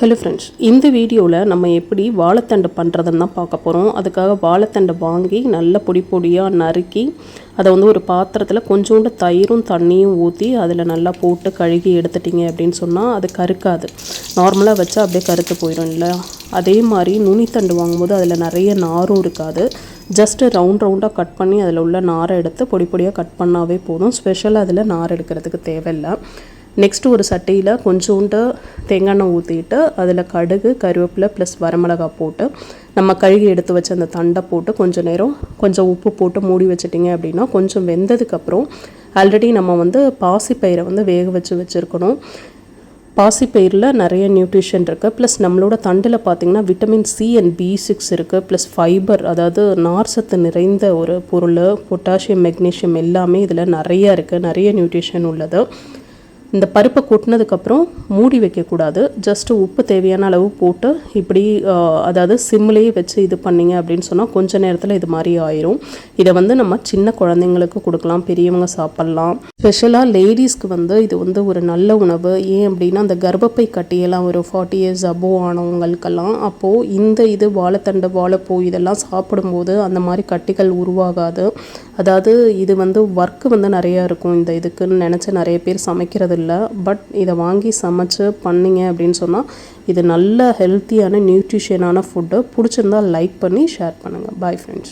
Hello friends இந்த வீடியோவில் நம்ம எப்படி வாழைத்தண்டு பண்ணுறதுன்னு தான் பார்க்க போகிறோம் அதுக்காக வாழைத்தண்டை வாங்கி நல்ல பொடி பொடியாக நறுக்கி அதை வந்து ஒரு பாத்திரத்தில் கொஞ்சோண்டு தயிரும் தண்ணியும் ஊற்றி அதில் நல்லா போட்டு கழுகி எடுத்துட்டிங்க அப்படின்னு சொன்னால் அது கருக்காது. நார்மலாக வச்சா அப்படியே கருத்து போயிடும் இல்லை அதே மாதிரி நுனித்தண்டு வாங்கும்போது அதில் நிறைய நாரும் இருக்காது. ஜஸ்ட்டு ரவுண்ட் ரவுண்டாக கட் பண்ணி அதில் உள்ள நாரை எடுத்து பொடி பொடியாக கட் பண்ணாவே போதும். ஸ்பெஷலாக அதில் நார் எடுக்கிறதுக்கு தேவையில்லை. நெக்ஸ்ட்டு ஒரு சட்டியில் கொஞ்சோண்டு தேங்காய் எண்ணெய் ஊற்றிட்டு அதில் கடுகு கருவேப்பிலை ப்ளஸ் வரமிளகா போட்டு நம்ம கழுகி எடுத்து வச்ச அந்த தண்டை போட்டு கொஞ்சம் நேரம் கொஞ்சம் உப்பு போட்டு மூடி வச்சிட்டிங்க அப்படின்னா கொஞ்சம் வெந்ததுக்கப்புறம் ஆல்ரெடி நம்ம வந்து பாசிப்பயிரை வந்து வேக வச்சு வச்சுருக்கணும். பாசிப்பயிரில் நிறைய நியூட்ரிஷன் இருக்குது ப்ளஸ் நம்மளோட தண்டில் பார்த்திங்கன்னா vitamin C and B six இருக்குது ப்ளஸ் ஃபைபர் அதாவது நார்சத்து நிறைந்த ஒரு பொருள் பொட்டாசியம் மெக்னீஷியம் எல்லாமே இதில் நிறைய இருக்குது நிறைய நியூட்ரிஷன் உள்ளது. இந்த பருப்பை கொட்டினதுக்கப்புறம் மூடி வைக்கக்கூடாது. ஜஸ்ட்டு உப்பு தேவையான அளவு போட்டு இப்படி அதாவது சிம்லேயே வச்சு இது பண்ணிங்க அப்படின்னு சொன்னால் கொஞ்ச நேரத்தில் இது மாதிரி ஆயிரும். இதை வந்து நம்ம சின்ன குழந்தைங்களுக்கு கொடுக்கலாம் பெரியவங்க சாப்பிட்லாம். ஸ்பெஷலாக லேடிஸ்க்கு வந்து இது வந்து ஒரு நல்ல உணவு. ஏன் அப்படின்னா அந்த கர்ப்பப்பை கட்டியெல்லாம் ஒரு ஃபார்ட்டி இயர்ஸ் அபோவ் ஆனவங்களுக்கெல்லாம் அப்போது இந்த இது வாழைத்தண்டு வாழைப்பூ இதெல்லாம் சாப்பிடும்போது அந்த மாதிரி கட்டிகள் உருவாகாது. அதாவது இது வந்து ஒர்க்கு வந்து நிறையா இருக்கும் இந்த இதுக்குன்னு நினச்சி நிறைய பேர் சமைக்கிறது இல்லை பட் இதை வாங்கி சமைச்சு பண்ணிங்க அப்படின்னு சொன்னால் இது நல்ல ஹெல்த்தியான நியூட்ரிஷியனான ஃபுட்டு பிடிச்சிருந்தால் லைக் பண்ணி ஷேர் பண்ணுங்கள் பாய் ஃப்ரெண்ட்ஸ்